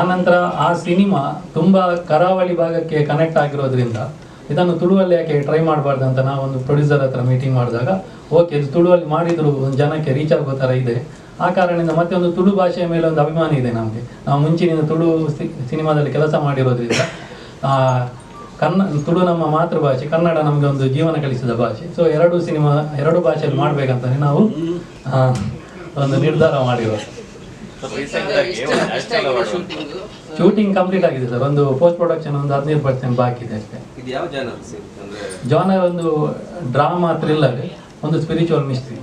ಆನಂತರ ಆ ಸಿನಿಮಾ ತುಂಬ ಕರಾವಳಿ ಭಾಗಕ್ಕೆ ಕನೆಕ್ಟ್ ಆಗಿರೋದ್ರಿಂದ ಇದನ್ನು ತುಳುವಲ್ಲಿ ಯಾಕೆ ಟ್ರೈ ಮಾಡಬಾರ್ದು ಅಂತ ನಾವೊಂದು ಪ್ರೊಡ್ಯೂಸರ್ ಹತ್ರ ಮೀಟಿಂಗ್ ಮಾಡಿದಾಗ ಓಕೆ ಇದು ತುಳುವಲ್ಲಿ ಮಾಡಿದ್ರು ಒಂದು ಜನಕ್ಕೆ ರೀಚ್ ಆಗೋ ಥರ ಇದೆ. ಆ ಕಾರಣದಿಂದ ಮತ್ತೆ ಒಂದು ತುಳು ಭಾಷೆಯ ಮೇಲೆ ಒಂದು ಅಭಿಮಾನ ಇದೆ ನಮಗೆ. ನಾವು ಮುಂಚಿನಿಂದ ತುಳು ಸಿನಿಮಾದಲ್ಲಿ ಕೆಲಸ ಮಾಡಿರೋದ್ರಿಂದ ಕನ್ನ ತುಳು ನಮ್ಮ ಮಾತೃಭಾಷೆ ಕನ್ನಡ ನಮಗೆ ಒಂದು ಜೀವನ ಕಲಿಸಿದ ಭಾಷೆ. ಸೊ ಎರಡು ಸಿನಿಮಾ ಎರಡು ಭಾಷೆಯಲ್ಲಿ ಮಾಡ್ಬೇಕಂತಾನೆ ನಾವು ಒಂದು ನಿರ್ಧಾರ ಮಾಡಿರೋದು. ಶೂಟಿಂಗ್ ಕಂಪ್ಲೀಟ್ ಆಗಿದೆ ಸರ್. ಒಂದು ಪೋಸ್ಟ್ ಪ್ರೊಡಕ್ಷನ್ ಒಂದು ಹದಿನೈದು ಪರ್ಸೆಂಟ್ ಬಾಕಿ ಇದೆ ಅಷ್ಟೇ. ಜಾನರ್ ಒಂದು ಡ್ರಾಮಾ ಥ್ರಿಲ್ಲರ್ ಒಂದು ಸ್ಪಿರಿಚುವಲ್ ಮಿಸ್ಟ್ರಿ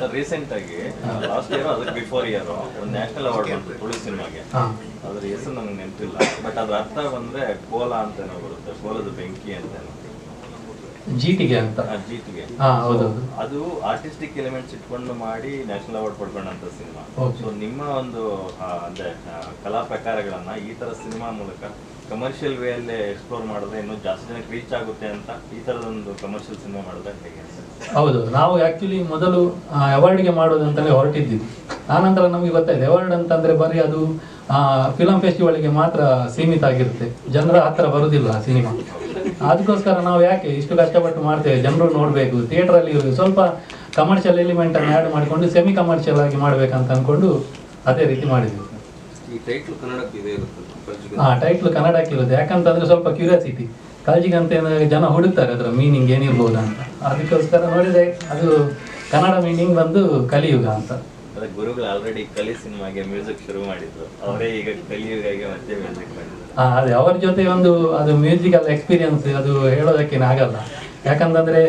ಸರ್ ರೀಸೆಂಟ್ ಆಗಿ ಲಾಸ್ಟ್ ಇಯರ್ ಅದಕ್ಕೆ ಬಿಫೋರ್ ಇಯರ್ ಒಂದು ನ್ಯಾಷನಲ್ ಅವಾರ್ಡ್ ಬಂತು ತುಳು ಸಿನಿಮಾಗೆ. ಅದ್ರ ಹೆಸರು ನನಗೆ ನೆನಪಿಲ್ಲ. ಬಟ್ ಅದ್ರ ಅರ್ಥ ಬಂದ್ರೆ ಕೋಲ ಅಂತಾನೆ ಬರುತ್ತೆ ಕೋಲದ ಬೆಂಕಿ ಅಂತಾನೆ. ಜೀಟಿಗೆ ಅಂತ? ಜೀಟಿಗೆ. ಅದು ಆರ್ಟಿಸ್ಟಿಕ್ ಎಲಿಮೆಂಟ್ಸ್ ಇಟ್ಕೊಂಡು ಮಾಡಿ ನ್ಯಾಷನಲ್ ಅವಾರ್ಡ್ ಪಡ್ಕೊಂಡಂತ ಸಿನಿಮಾ. ಸೊ ನಿಮ್ಮ ಒಂದು ಅಂದ್ರೆ ಕಲಾ ಪ್ರಕಾರಗಳನ್ನ ಈ ತರ ಸಿನಿಮಾ ಮೂಲಕ ಕಮರ್ಷಿಯಲ್ ವೇ ಅಲ್ಲಿ ಎಕ್ಸ್ಪ್ಲೋರ್ ಮಾಡಿದ್ರೆ ಇನ್ನೂ ಜಾಸ್ತಿ ಜನಕ್ಕೆ ರೀಚ್ ಆಗುತ್ತೆ ಅಂತ ಈ ತರದೊಂದು ಕಮರ್ಷಿಯಲ್ ಸಿನಿಮಾ ಮಾಡಿದ್ರೆ ಹೇಗೆ ಹೌದು, ನಾವು ಆಕ್ಚುಲಿ ಮೊದಲು ಅವಾರ್ಡ್ಗೆ ಮಾಡೋದು ಅಂತಲೇ ಹೊರಟಿದ್ದೀವಿ. ಆನಂತರ ನಮಗೆ ಗೊತ್ತಾಯ್ತು ಅವಾರ್ಡ್ ಅಂತಂದ್ರೆ ಬರೀ ಅದು ಫಿಲಮ್ ಫೆಸ್ಟಿವಲ್ಗೆ ಮಾತ್ರ ಸೀಮಿತ ಆಗಿರುತ್ತೆ. ಜನರ ಹತ್ರ ಬರುವುದಿಲ್ಲ ಆ ಸಿನಿಮಾ ಅದಕ್ಕೋಸ್ಕರ ನಾವು ಯಾಕೆ ಇಷ್ಟು ಕಷ್ಟಪಟ್ಟು ಮಾಡ್ತೇವೆ? ಜನರು ನೋಡಬೇಕು ಥಿಯೇಟ್ರಲ್ಲಿ ಸ್ವಲ್ಪ ಕಮರ್ಷಿಯಲ್ ಎಲಿಮೆಂಟನ್ನು ಆ್ಯಡ್ ಮಾಡಿಕೊಂಡು ಸೆಮಿ ಕಮರ್ಷಿಯಲ್ ಆಗಿ ಮಾಡಬೇಕಂತ ಅಂದ್ಕೊಂಡು ಅದೇ ರೀತಿ ಮಾಡಿದ್ವಿ. ಈ ಟೈಟ್ಲ್ ಕನ್ನಡಕ್ಕೆ ಇದೆ ಇರುತ್ತೆ. ಹಾ ಟೈಟ್ಲ್ ಕನ್ನಡಕ್ಕೆ ಇರುತ್ತೆ ಯಾಕಂತಂದ್ರೆ ಸ್ವಲ್ಪ ಕ್ಯೂರಿಯಾಸಿಟಿ ಕಾಳಜಿಗಂತ ಏನಾದ್ರೆ ಜನ ಹುಡುಕ್ತಾರೆ ಅದರ ಮೀನಿಂಗ್ ಏನಿರ್ಬೋದು ಅಂತ. ಅದಕ್ಕೋಸ್ಕರ ನೋಡಿದ್ರೆ ಅದು ಕನ್ನಡ ಮೀನಿಂಗ್ ಬಂದು ಕಲಿಯುಗ ಅಂತ. ಅದಕ್ಕೆ ಗುರುಗಳು ಆಲ್ರೆಡಿ ಕಲಿ ಸಿನಿಮಾಗೆ ಮ್ಯೂಸಿಕ್ ಶುರು ಮಾಡಿದ್ರು. ಅವರೇ ಈಗ ಕಲಿಯುಗಾಗೆ ಮತ್ತೆ ಮ್ಯೂಸಿಕ್ ಮಾಡಿದ್ರು. ಆ, ಅದೇ ಅವರ ಜೊತೆ ಒಂದು ಅದು ಮ್ಯೂಸಿಕಲ್ ಎಕ್ಸ್ಪೀರಿಯನ್ಸ್ ಅದು ಹೇಳೋದಕ್ಕೇನು ಆಗಲ್ಲ. ಯಾಕಂತಂದ್ರೆ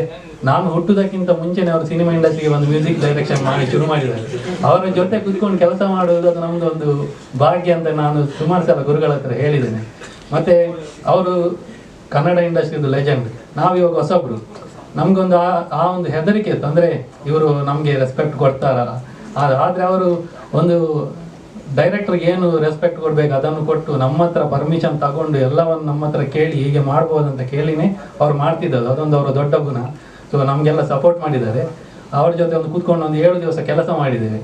ನಾನು ಹುಟ್ಟುದಕ್ಕಿಂತ ಮುಂಚೆನೇ ಅವರು ಸಿನಿಮಾ ಇಂಡಸ್ಟ್ರಿಗೆ ಒಂದು ಮ್ಯೂಸಿಕ್ ಡೈರೆಕ್ಷನ್ ಮಾಡಿ ಶುರು ಮಾಡಿದ್ದಾರೆ. ಅವರ ಜೊತೆ ಕುತ್ಕೊಂಡು ಕೆಲಸ ಮಾಡುವುದು ಅದು ನಮ್ದು ಒಂದು ಭಾಗ್ಯ ಅಂತ ನಾನು ಸುಮಾರು ಸಲ ಗುರುಗಳ ಹತ್ರ ಹೇಳಿದ್ದೇನೆ. ಮತ್ತೆ ಅವರು ಕನ್ನಡ ಇಂಡಸ್ಟ್ರಿದು ಲೆಜೆಂಡ್ ನಾವು ಇವಾಗ ಹೊಸಬ್ರು. ನಮ್ಗೊಂದು ಆ ಆ ಒಂದು ಹೆದರಿಕೆ ಇತ್ತು. ಅಂದರೆ ಇವರು ನಮಗೆ ರೆಸ್ಪೆಕ್ಟ್ ಕೊಡ್ತಾರಲ್ಲ ಆದ್ರೆ ಅವರು ಒಂದು ಡೈರೆಕ್ಟರ್ಗೆ ಏನು ರೆಸ್ಪೆಕ್ಟ್ ಕೊಡ್ಬೇಕು, ಅದನ್ನು ಕೊಟ್ಟು ನಮ್ಮ ಹತ್ರ ಪರ್ಮಿಷನ್ ತಗೊಂಡು ಎಲ್ಲವನ್ನು ನಮ್ಮ ಹತ್ರ ಕೇಳಿ ಹೀಗೆ ಮಾಡ್ಬೋದಂತ ಕೇಳಿನೇ ಅವ್ರು ಮಾಡ್ತಿದ್ದದ್ದು. ಅದೊಂದು ಅವರ ದೊಡ್ಡ ಗುಣ. ಸೊ ನಮಗೆಲ್ಲ ಸಪೋರ್ಟ್ ಮಾಡಿದ್ದಾರೆ. ಅವ್ರ ಜೊತೆ ಒಂದು ಕೂತ್ಕೊಂಡು ಒಂದು ಏಳು ದಿವಸ ಕೆಲಸ ಮಾಡಿದ್ದೇವೆ.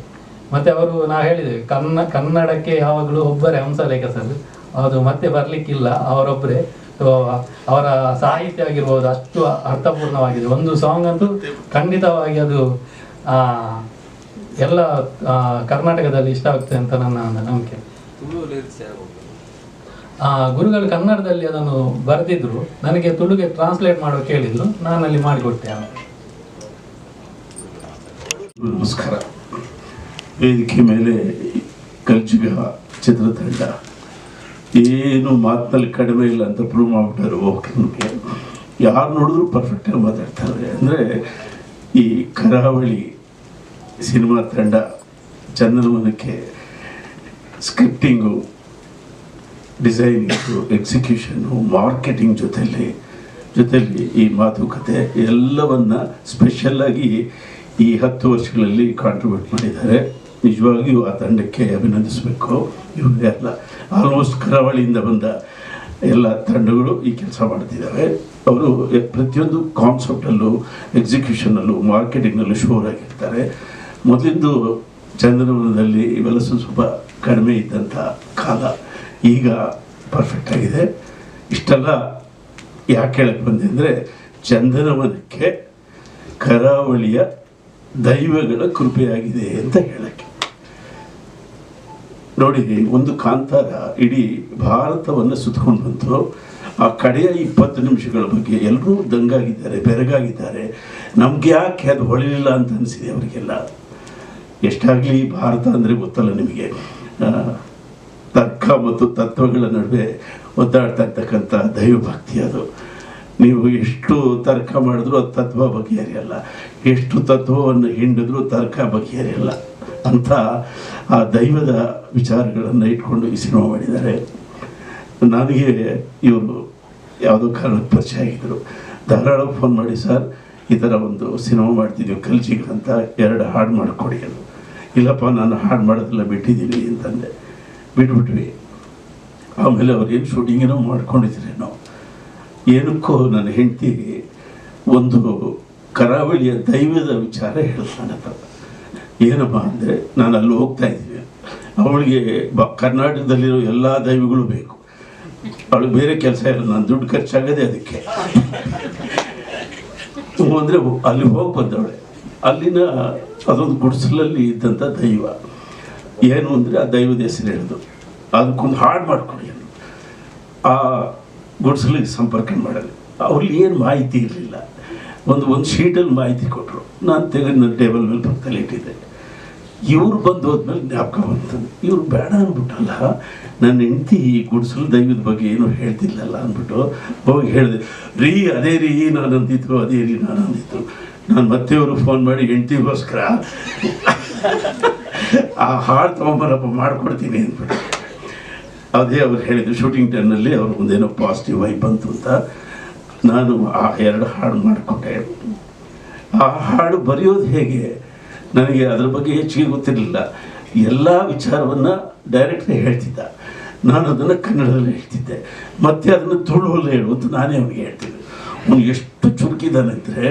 ಮತ್ತೆ ಅವರು ನಾವು ಹೇಳಿದ್ದೇವೆ ಕನ್ನ, ಕನ್ನಡಕ್ಕೆ ಯಾವಾಗಲೂ ಒಬ್ಬರೇ ಹಂಸಲೇಖಸರು ಅದು ಮತ್ತೆ ಬರಲಿಕ್ಕಿಲ್ಲ ಅವರೊಬ್ಬರೇ ಸೊ ಅವರ ಸಾಹಿತ್ಯ ಆಗಿರ್ಬೋದು, ಅಷ್ಟು ಅರ್ಥಪೂರ್ಣವಾಗಿದೆ. ಒಂದು ಸಾಂಗ್ ಅಂತೂ ಖಂಡಿತವಾಗಿ ಅದು ಎಲ್ಲ ಕರ್ನಾಟಕದಲ್ಲಿ ಇಷ್ಟ ಆಗುತ್ತೆ ಅಂತ ನನ್ನ ಒಂದು ನಂಬಿಕೆ ಆ, ಗುರುಗಳು ಕನ್ನಡದಲ್ಲಿ ಅದನ್ನು ಬರೆದಿದ್ರು. ನನಗೆ ತುಳುಗೆ ಟ್ರಾನ್ಸ್ಲೇಟ್ ಮಾಡೋ ಕೇಳಿದ್ರು. ನಾನಲ್ಲಿ ಮಾಡಿಕೊಟ್ಟೆ ಆಮೇಲೆ ನಮಸ್ಕಾರ. ವೇದಿಕೆ ಮೇಲೆ ಕಲ್ಚಿಗ ಚಿತ್ರತಂಡ. ಏನು ಮಾತಿನಲ್ಲಿ ಕಡಿಮೆ ಇಲ್ಲ ಅಂತ ಪ್ರೂವ್ ಮಾಡ್ಬಿಟ್ಟಾರೆ ಓಕೆ ನಮಗೆ ಯಾರು ನೋಡಿದ್ರು ಪರ್ಫೆಕ್ಟಾಗಿ ಮಾತಾಡ್ತಾರೆ. ಅಂದರೆ ಈ ಕರಾವಳಿ ಸಿನಿಮಾ ತಂಡ ಚಂದನವನಕ್ಕೆ ಸ್ಕ್ರಿಪ್ಟಿಂಗು, ಡಿಸೈನಿಂಗು, ಎಕ್ಸಿಕ್ಯೂಷನ್ನು, ಮಾರ್ಕೆಟಿಂಗ್ ಜೊತೆಯಲ್ಲಿ ಜೊತೆಯಲ್ಲಿ ಈ ಮಾತುಕತೆ ಎಲ್ಲವನ್ನ ಸ್ಪೆಷಲ್ಲಾಗಿ ಈ ಹತ್ತು ವರ್ಷಗಳಲ್ಲಿ ಕಾಂಟ್ರಿಬ್ಯೂಟ್ ಮಾಡಿದ್ದಾರೆ. ನಿಜವಾಗಿಯೂ ಆ ತಂಡಕ್ಕೆ ಅಭಿನಂದಿಸಬೇಕು. ಇವರೇ ಅಲ್ಲ ಆಲ್ಮೋಸ್ಟ್ ಕರಾವಳಿಯಿಂದ ಬಂದ ಎಲ್ಲ ತಂಡಗಳು ಈ ಕೆಲಸ ಮಾಡ್ತಿದ್ದಾವೆ. ಅವರು ಪ್ರತಿಯೊಂದು ಕಾನ್ಸೆಪ್ಟಲ್ಲೂ ಎಕ್ಸಿಕ್ಯೂಷನಲ್ಲೂ ಮಾರ್ಕೆಟಿಂಗ್ನಲ್ಲೂ ಶೋರ್ ಆಗಿರ್ತಾರೆ. ಮೊದಲಿಂದು ಚಂದ್ರವನದಲ್ಲಿ ಇವೆಲ್ಲ ಸ್ವಲ್ಪ ಸ್ವಲ್ಪ ಕಡಿಮೆ ಇದ್ದಂಥ ಕಾಲ ಈಗ ಪರ್ಫೆಕ್ಟ್ ಆಗಿದೆ. ಇಷ್ಟೆಲ್ಲ ಯಾಕೆ ಹೇಳಕ್ಕೆ ಬಂದೆ ಅಂದರೆ ಚಂದನವನಕ್ಕೆ ಕರಾವಳಿಯ ದೈವಗಳ ಕೃಪೆಯಾಗಿದೆ ಅಂತ ಹೇಳಕ್ಕೆ. ನೋಡಿ, ಒಂದು ಕಾಂತಾರ ಇಡೀ ಭಾರತವನ್ನು ಸುತ್ತಕೊಂಡು ಬಂತು. ಆ ಕಡೆಯ ಇಪ್ಪತ್ತು ನಿಮಿಷಗಳ ಬಗ್ಗೆ ಎಲ್ಲರೂ ದಂಗಾಗಿದ್ದಾರೆ, ಬೆರಗಾಗಿದ್ದಾರೆ. ನಮ್ಗೆ ಯಾಕೆ ಅದು ಹೊಳಿಲಿಲ್ಲ ಅಂತ ಅನಿಸಿದೆ ಅವರಿಗೆಲ್ಲ? ಎಷ್ಟಾಗಲಿ ಭಾರತ ಅಂದರೆ ಗೊತ್ತಲ್ಲ ನಿಮಗೆ. ತರ್ಕ ಮತ್ತು ತತ್ವಗಳ ನಡುವೆ ಒದ್ದಾಡ್ತಾ ಇರ್ತಕ್ಕಂಥ ದೈವಭಕ್ತಿ ಅದು. ನೀವು ಎಷ್ಟು ತರ್ಕ ಮಾಡಿದ್ರೂ ಅದು ತತ್ವ ಬಗೆಹರಿಯಲ್ಲ. ಎಷ್ಟು ತತ್ವವನ್ನು ಹಿಂಡಿದ್ರು ತರ್ಕ ಬಗೆಹರಿಯಲ್ಲ. ಅಂತ ಆ ದೈವದ ವಿಚಾರಗಳನ್ನು ಇಟ್ಕೊಂಡು ಈ ಸಿನಿಮಾ ಮಾಡಿದ್ದಾರೆ. ನನಗೆ ಇವರು ಯಾವುದೋ ಕಾರಣಕ್ಕೆ ಪರಿಚಯ ಆಗಿದ್ದರು. ಧಾರಾಳ ಫೋನ್ ಮಾಡಿ, ಸರ್, ಈ ಥರ ಒಂದು ಸಿನಿಮಾ ಮಾಡ್ತಿದ್ದೀವಿ ಕಲ್ಚಿಗ ಅಂತ, ಎರಡು ಹಾಡು ಮಾಡಿಕೊಡಿ ಅದು ಇಲ್ಲಪ್ಪ, ನಾನು ಹಾಡು ಮಾಡೋದೆಲ್ಲ ಬಿಟ್ಟಿದ್ದೀನಿ ಅಂತಂದೆ. ಬಿಟ್ಬಿಟ್ವಿ. ಆಮೇಲೆ ಅವ್ರೇನು ಶೂಟಿಂಗೇನೋ ನಾವು ಏನಕ್ಕೋ ನನ್ನ ಹೆಂಡತಿ ಒಂದು ಕರಾವಳಿಯ ದೈವದ ವಿಚಾರ ಹೇಳ್ತಾನೆ ನನ್ನ ಏನಪ್ಪ ಅಂದರೆ, ನಾನು ಅಲ್ಲಿ ಹೋಗ್ತಾ ಇದ್ದೀನಿ. ಅವಳಿಗೆ ಬ, ಕರ್ನಾಟಕದಲ್ಲಿರೋ ಎಲ್ಲ ದೈವಗಳು ಬೇಕು. ಅವಳಿಗೆ ಬೇರೆ ಕೆಲಸ ಇಲ್ಲ, ನಾನು ದುಡ್ಡು ಖರ್ಚಾಗದೆ ಅದಕ್ಕೆ. ಅಂದರೆ ಅಲ್ಲಿ ಹೋಗಿ ಬಂದವಳೆ. ಅಲ್ಲಿನ ಅದೊಂದು ಗುಡಿಸಲಲ್ಲಿ ಇದ್ದಂಥ ದೈವ. ಏನು ಅಂದರೆ ಆ ದೈವದ ಹೆಸರು ಹೇಳಿದ್ರು ಅದಕ್ಕೊಂದು ಹಾಡು ಮಾಡಿಕೊಡಿ. ಆ ಗುಡಿಸಲಿಗೆ ಸಂಪರ್ಕ ಮಾಡಲಿ. ಅವ್ರಲ್ಲಿ ಏನು ಮಾಹಿತಿ ಇರಲಿಲ್ಲ. ಒಂದು ಒಂದು ಶೀಟಲ್ಲಿ ಮಾಹಿತಿ ಕೊಟ್ಟರು ನಾನು ತೆಗೆದು ನನ್ನ ಟೇಬಲ್ ಮೇಲೆ ಪಕ್ಕದಲ್ಲಿ ಇಟ್ಟಿದ್ದೆ. ಇವ್ರು ಬಂದು ಹೋದ್ಮೇಲೆ ಜ್ಞಾಪಕ ಬಂತು. ಇವ್ರು ಬೇಡ ಅಂದ್ಬಿಟ್ಟಲ್ಲ. ನನ್ನ ಹೆಂಡತಿ ಈ ಗುಡಿಸಲು ದೈವದ ಬಗ್ಗೆ ಏನು ಹೇಳ್ತಿಲ್ಲಲ್ಲ ಅಂದ್ಬಿಟ್ಟು ಹೋಗಿ ಹೇಳಿದೆ, ರೀ, ಅದೇ ರೀ ನಾನು ಅಂದಿತ್ತು ಅದೇ ರೀ ನಾನು ಅಂದಿತ್ತು ನಾನು ಮತ್ತೆ ಅವರು ಫೋನ್ ಮಾಡಿ ಹೆಂಡತಿಗೋಸ್ಕರ ಆ ಹಾಡು ತೊಗೊಂಬರಪ್ಪ, ಮಾಡಿಕೊಡ್ತೀನಿ ಅಂದ್ಬಿಟ್ಟು ಅದೇ ಅವ್ರು ಹೇಳಿದ್ರು ಶೂಟಿಂಗ್ ಟೈಮ್ನಲ್ಲಿ ಅವ್ರ ಮುಂದೇನೋ ಪಾಸಿಟಿವ್ ವೈಬ್ ಬಂತು ಅಂತ. ನಾನು ಆ ಎರಡು ಹಾಡು ಮಾಡಿಕೊಟ್ಟೆ. ಆ ಹಾಡು ಬರೆಯೋದು ಹೇಗೆ? ನನಗೆ ಅದ್ರ ಬಗ್ಗೆ ಹೆಚ್ಚಿಗೆ ಗೊತ್ತಿರಲಿಲ್ಲ. ಎಲ್ಲ ವಿಚಾರವನ್ನು ಡೈರೆಕ್ಟ್ಲಿ ಹೇಳ್ತಿದ್ದ. ನಾನು ಅದನ್ನು ಕನ್ನಡದಲ್ಲಿ ಹೇಳ್ತಿದ್ದೆ. ಮತ್ತೆ ಅದನ್ನು ತುಳುವಲ್ಲಿ ಹೇಳು ಅಂತ ನಾನೇ ಅವನಿಗೆ ಹೇಳ್ತಿದ್ದೆ. ಅವನು ಎಷ್ಟು ಚುರುಕಿದಾನಂದರೆ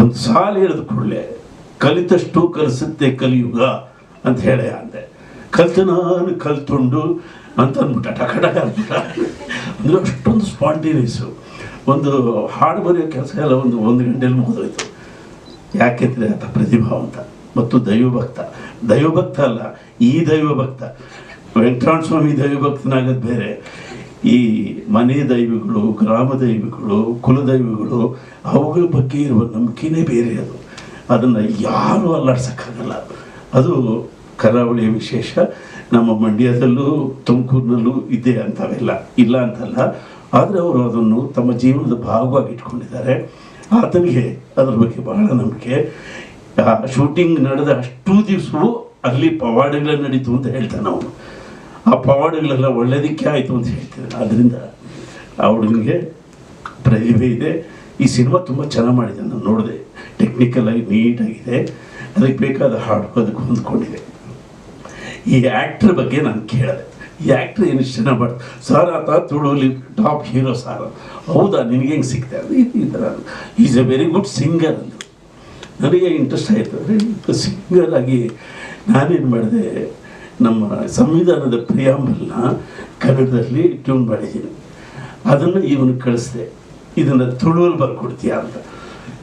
ಒಂದು ಸಾಲು ಹೇಳಿದ ಕೂಡಲೇ ಕಲಿತಷ್ಟು ಕಲಿಸುತ್ತೆ ಕಲಿಯುಗ ಅಂತ ಹೇಳಿ ಅಂದೆ. ಕಲ್ತು ನಾನು ಕಲ್ತುಂಡು ಅಂತ ಅಂದ್ಬಿಟ್ಟ ಟಕ ಟಕ ಅಂದ್ಬಿಟ್ಟ. ಅಂದರೆ ಅಷ್ಟೊಂದು ಸ್ಪಾಂಟೇನಿಯಸ್ಸು ಒಂದು ಹಾಡು ಬರೆಯೋ ಕೆಲಸ ಎಲ್ಲ ಒಂದು ಒಂದು ಗಂಟೆಯಲ್ಲಿ ಮುಗಿದೋಯ್ತು. ಯಾಕೆಂದರೆ ಆತ ಪ್ರತಿಭಾವಂತ ಮತ್ತು ದೈವಭಕ್ತ. ದೈವಭಕ್ತ ಅಲ್ಲ, ಈ ದೈವಭಕ್ತ. ವೆಂಕಟರಮಣ ಸ್ವಾಮಿ ದೈವಭಕ್ತನಾಗದ್ ಬೇರೆ. ಈ ಮನೆ ದೈವಗಳು, ಗ್ರಾಮ ದೈವಗಳು ಕುಲದೈವಗಳು ಅವುಗಳ ಬಗ್ಗೆ ಇರುವ ನಂಬಿಕೆನೇ ಬೇರೆ ಅದು. ಅದನ್ನು ಯಾರೂ ಅಲ್ಲಾಡ್ಸೋಕ್ಕಾಗಲ್ಲ. ಅದು ಕರಾವಳಿಯ ವಿಶೇಷ. ನಮ್ಮ ಮಂಡ್ಯದಲ್ಲೂ, ತುಮಕೂರಿನಲ್ಲೂ ಇದೆ ಅಂತವೆಲ್ಲ. ಇಲ್ಲ ಅಂತಲ್ಲ. ಆದರೆ ಅವರು ಅದನ್ನು ತಮ್ಮ ಜೀವನದ ಭಾಗವಾಗಿ ಇಟ್ಕೊಂಡಿದ್ದಾರೆ. ಆತನಿಗೆ ಅದ್ರ ಬಗ್ಗೆ ಬಹಳ ನಂಬಿಕೆ. ಶೂಟಿಂಗ್ ನಡೆದ ಅಷ್ಟು ದಿವಸವೂ ಅಲ್ಲಿ ಪವಾಡಗಳೇ ನಡೀತು ಅಂತ ಹೇಳ್ತಾನೆ ಅವನು ಆ ಪವಾಡಗಳೆಲ್ಲ ಒಳ್ಳೇದಕ್ಕೆ ಆಯಿತು ಅಂತ ಹೇಳ್ತಾರೆ. ಆದ್ದರಿಂದ ಆ ಹುಡುಗನಿಗೆ ಪ್ರತಿಭೆ ಇದೆ. ಈ ಸಿನಿಮಾ ತುಂಬ ಚೆನ್ನಾಗಿ ಮಾಡಿದೆ ನಾನು ನೋಡಿದೆ. ಟೆಕ್ನಿಕಲಾಗಿ ನೀಟಾಗಿದೆ ಅದಕ್ಕೆ ಬೇಕಾದ ಹಾಡು ಅದಕ್ಕೆ ಹೊಂದ್ಕೊಂಡಿದೆ. ಈ ಆ್ಯಕ್ಟ್ರ್ ಬಗ್ಗೆ ನಾನು ಕೇಳಿದೆ. ಈ ಆ್ಯಕ್ಟ್ರ್ ಏನು ಚೆನ್ನಾಗಿ ಮಾಡ್ತಾರೆ? ಸರ್ ಆತ ತುಳುವಲ್ಲಿ ಟಾಪ್ ಹೀರೋ ಸರ್ ಹೌದಾ? ನಿನಗೆ ಹೆಂಗೆ ಸಿಗ್ತಾ ಅದು ಈ- ಥರ is a very good singer ಅಂದರು. ನನಗೆ ಇಂಟ್ರೆಸ್ಟ್ ಆಯಿತು. ಸಿಂಗರ್ ಆಗಿ ನಾನೇನು ಮಾಡಿದೆ? ನಮ್ಮ ಸಂವಿಧಾನದ ಪ್ರಿಯಾಂಬಲ್ನ ಕನ್ನಡದಲ್ಲಿ ಟ್ಯೂನ್ ಮಾಡಿದ್ದೀನಿ. ಅದನ್ನು ಇವನು ಕಳಿಸಿದೆ. ಇದನ್ನು ತುಳುವಲ್ಲಿ ಬರ್ಕೊಡ್ತೀಯ ಅಂತ.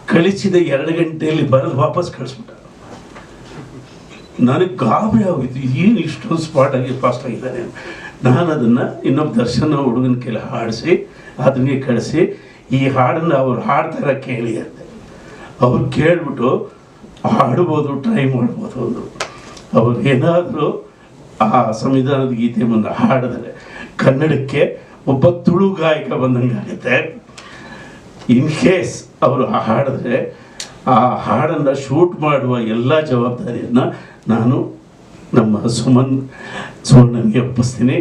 ಕಳಿಸಿದ ಎರಡು ಗಂಟೆಯಲ್ಲಿ ಬರೆದು ವಾಪಸ್ ಕಳಿಸ್ಬಿಟ್ಟ. ನನಗೆ ಗಾಬರಿ ಆಗೋಯ್ತು. ಏನು ಇಷ್ಟೊಂದು ಸ್ಪಾಟ್ ಆಗಿ ಫಾಸ್ಟ್ ಆಗಿದ್ದಾನೆ ನಾನು ಅದನ್ನು ಇನ್ನೊಬ್ಬ ದರ್ಶನ ಹುಡುಗನ ಕೈಲಿ ಹಾಡಿಸಿ, ಅದನ್ನೇ ಕಳಿಸಿ, ಈ ಹಾಡನ್ನು ಅವ್ರು ಹಾಡ್ತಾರೆ ಕೇಳಿ ಅಂತೆ. ಅವ್ರು ಕೇಳಿಬಿಟ್ಟು, ಹಾಡ್ಬೋದು, ಟ್ರೈ ಮಾಡ್ಬೋದು ಅಂದರು. ಅವರು ಏನಾದರೂ ಆ ಸಂವಿಧಾನದ ಗೀತೆಯನ್ನು ಹಾಡಿದ್ರೆ ಕನ್ನಡಕ್ಕೆ ಒಬ್ಬ ತುಳು ಗಾಯಕ ಬಂದಂಗೆ ಆಗುತ್ತೆ. ಇನ್ ಕೇಸ್ ಅವರು ಹಾಡಿದ್ರೆ, ಆ ಹಾಡನ್ನು ಶೂಟ್ ಮಾಡುವ ಎಲ್ಲ ಜವಾಬ್ದಾರಿಯನ್ನು ನಾನು ನಮ್ಮ ಸುಮನ್ ಸುವರ್ಣನಿಗೆ ಒಪ್ಪಿಸ್ತೀನಿ.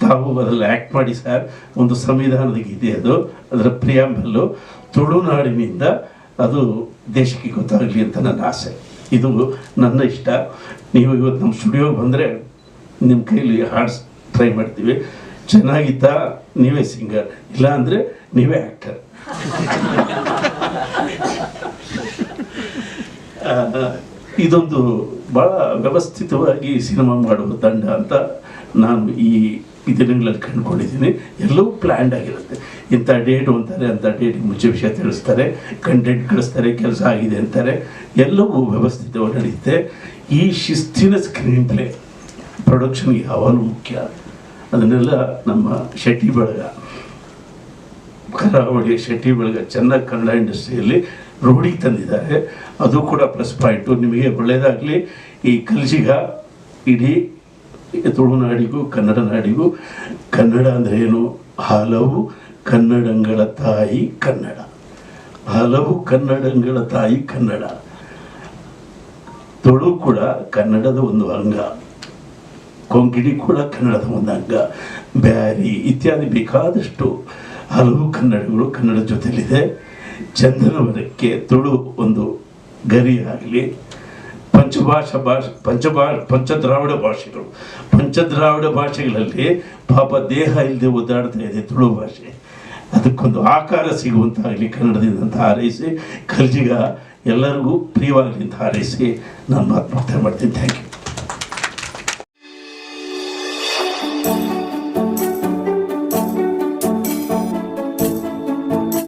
ತಾವು ಅದರಲ್ಲಿ ಆ್ಯಕ್ಟ್ ಮಾಡಿ ಸರ್ ಒಂದು ಸಂವಿಧಾನದ ಗೀತೆ ಅದು, ಅದರ ಪ್ರಿಯಾಂಬಲ್ಲು ತುಳುನಾಡಿನಿಂದ ಅದು ದೇಶಕ್ಕೆ ಗೊತ್ತಾಗಲಿ ಅಂತ ನನ್ನ ಆಸೆ. ಇದು ನನ್ನ ಇಷ್ಟ. ನೀವು ಇವತ್ತು ನಮ್ಮ ಸ್ಟುಡಿಯೋಗೆ ಬಂದರೆ ನಿಮ್ಮ ಕೈಲಿ ಹಾಡ್ಸ್ ಟ್ರೈ ಮಾಡ್ತೀವಿ. ಚೆನ್ನಾಗಿತ್ತಾ ನೀವೇ ಸಿಂಗರ್ ಇಲ್ಲ ಅಂದರೆ ನೀವೇ ಆ್ಯಕ್ಟರ್ ಇದೊಂದು ಭಾಳ ವ್ಯವಸ್ಥಿತವಾಗಿ ಸಿನಿಮಾ ಮಾಡುವ ತಂಡ ಅಂತ ನಾನು ಈ ದಿನಗಳಲ್ಲಿ ಕಂಡುಕೊಂಡಿದ್ದೀನಿ. ಎಲ್ಲವೂ ಪ್ಲ್ಯಾಂಡ್ ಆಗಿರುತ್ತೆ. ಇಂಥ ಡೇಟ್ ಅಂತಾರೆ, ಅಂಥ ಡೇಟಿಗೆ ಮುಂಚೆ ವಿಷಯ ತಿಳಿಸ್ತಾರೆ ಕಂಟೆಂಟ್ ಕಳಿಸ್ತಾರೆ, ಕೆಲಸ ಆಗಿದೆ ಅಂತಾರೆ. ಎಲ್ಲವೂ ವ್ಯವಸ್ಥಿತವಾಗಿ ನಡೆಯುತ್ತೆ. ಈ ಶಿಸ್ತಿನ ಸ್ಕ್ರೀನ್ ಪ್ಲೇ ಪ್ರೊಡಕ್ಷನ್ಗೆ ಯಾವಾಗಲೂ ಮುಖ್ಯ. ಅದನ್ನೆಲ್ಲ ನಮ್ಮ ಶೆಟ್ಟಿ ಬಳಗ, ಕರಾವಳಿ ಶೆಟ್ಟಿ ಬಳಗ ಚೆನ್ನಾಗಿ ಕನ್ನಡ ಇಂಡಸ್ಟ್ರಿಯಲ್ಲಿ ರೂಢಿಗೆ ತಂದಿದ್ದಾರೆ. ಅದು ಕೂಡ ಪ್ಲಸ್ ಪಾಯಿಂಟು ನಿಮಗೆ ಒಳ್ಳೆಯದಾಗಲಿ ಈ ಕಲಸಿಗ ಇಡೀ ತುಳುನಾಡಿಗೂ ಕನ್ನಡ ನಾಡಿಗೂ, ಕನ್ನಡ ಅಂದರೆ ಏನು? ಹಲವು ಕನ್ನಡಗಳ ತಾಯಿ ಕನ್ನಡ. ಹಲವು ಕನ್ನಡಗಳ ತಾಯಿ ಕನ್ನಡ. ತುಳು ಕೂಡ ಕನ್ನಡದ ಒಂದು ಅಂಗ. ಕೊಂಕಿಣಿ ಕೂಡ ಕನ್ನಡದ ಒಂದು ಅಂಗ ಬ್ಯಾರಿ ಇತ್ಯಾದಿ ಬೇಕಾದಷ್ಟು ಹಲವು ಕನ್ನಡಗಳು ಕನ್ನಡ ಜೊತೆಲಿದೆ. ಚಂದನವನಕ್ಕೆ ತುಳು ಒಂದು ಗರಿ ಆಗಲಿ ಪಂಚಭಾಷಾ ಭಾಷೆ, ಪಂಚಭಾ, ಪಂಚದ್ರಾವಿಡ ಭಾಷೆಗಳು. ಪಂಚದ್ರಾವಿಡ ಭಾಷೆಗಳಲ್ಲಿ ಪಾಪ ದೇಹ ಇಲ್ಲದೆ ಒದ್ದಾಡ್ತಾ ಇದೆ ತುಳು ಭಾಷೆ. ಅದಕ್ಕೊಂದು ಆಕಾರ ಸಿಗುವಂತಾಗಲಿ ಕನ್ನಡದಿಂದ ಹಾರೈಸಿ, ಕಲ್ಜಿಗ ಎಲ್ಲರಿಗೂ ಪ್ರಿಯವಾಗಲಿ ಅಂತ ಹಾರೈಸಿ ನಾನು ಮಾತು ಮಾಡ್ತೀನಿ. Thank you